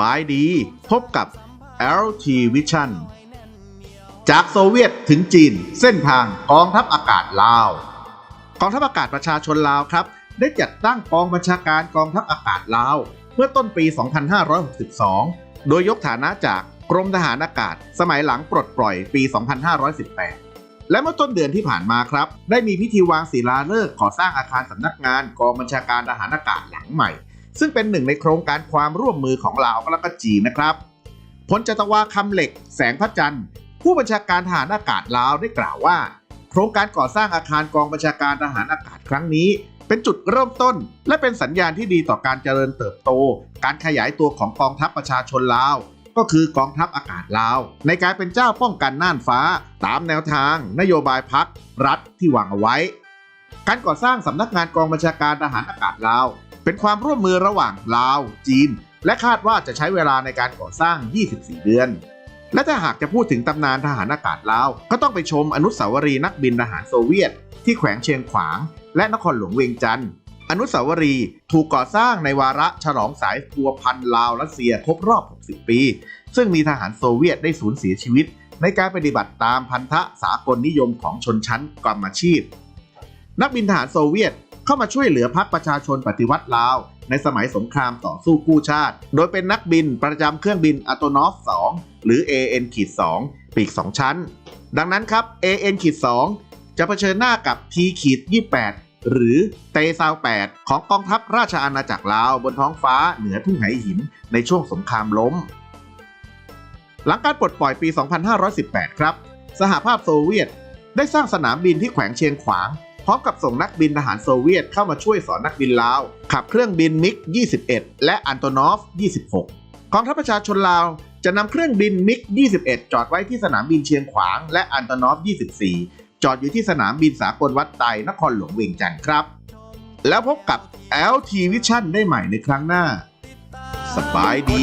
บายดี พบกับ LT Vision จากโซเวียตถึงจีน เส้นทางกองทัพอากาศลาวกองทัพอากาศประชาชนลาวครับ ได้จัดตั้งกองบัญชาการกองทัพอากาศลาว เมื่อต้นปี 2562 โดยยกฐานะจากกรมทหารอากาศ สมัยหลังปลดปล่อยปี 2518 และเมื่อต้นเดือนที่ผ่านมาครับ ได้มีพิธีวางศิลาฤกษ์ก่อสร้างอาคารสำนักงานกองบัญชาการทหารอากาศหลังใหม่ ซึ่งเป็นหนึ่งในโครงการความร่วมมือของลาวและก็จีนนะครับพลจตวาคำเหล็ก แสงพระจันทร์ผู้บัญชาการทหารอากาศลาวได้กล่าวว่า โครงการก่อสร้างอาคารกองบัญชาการทหารอากาศครั้งนี้ เป็นจุดเริ่มต้น และเป็นสัญญาณที่ดีต่อการเจริญเติบโต การขยายตัวของกองทัพประชาชนลาว ก็คือกองทัพอากาศลาว ในการเป็นเจ้าป้องกันน่านฟ้า ตามแนวทาง นโยบายพักรัฐที่วางเอาไว้ การก่อสร้างสำนักงานกองบัญชาการทหารอากาศลาว เป็นความร่วมมือระหว่างลาว จีน และคาดว่าจะใช้เวลาในการก่อสร้าง 24 เดือน และถ้าหากจะพูดถึงตำนานทหารอากาศลาว ก็ต้องไปชมอนุสาวรีย์นักบินทหารโซเวียต ที่แขวงเชียงขวาง และนครหลวงเวียงจันทร์อนุสาวรีย์ถูกก่อสร้างในวาระฉลองสายพัวพันลาวรัสเซียครบรอบ 60 ปี ซึ่งมีทหารโซเวียตได้สูญเสียชีวิต ในการปฏิบัติตามพันธะสากลนิยมของชนชั้นกรรมอาชีพ นักบินทหารโซเวียต เข้ามาช่วยเหลือพรรคประชาชนปฏิวัติลาว ในสมัยสงครามต่อสู้กู้ชาติ โดยเป็นนักบินประจำเครื่องบินอัโนฟ 2 หรือ AN-2 ปีก 2 ชั้น ดังนั้นครับ AN-2 จะเผชิญหน้ากับ T-28 หรือเตซาว8ของกองทัพราชอาณาจักรลาวบนท้องฟ้าเหนือทุ่งไหหินในช่วงสงครามล้ม หลังการปลดปล่อยปี 2518 ครับ สหภาพโซเวียตได้สร้างสนามบินที่แขวงเชียงขวาง พร้อมกับส่งนักบินทหารโซเวียตเข้ามาช่วยสอนนักบินลาว ขับเครื่องบินมิก 21 และอันโตนอฟ 26 กองทัพประชาชนลาวจะนำเครื่องบินมิก 21 จอดไว้ที่สนามบินเชียงขวาง และอันโตนอฟ 24 จอดอยู่ที่สนามบินสากลวัดไตนครหลวงเวียงจันทร์ครับ แล้วพบกับ LT Vision ได้ใหม่ในครั้งหน้า สบายดี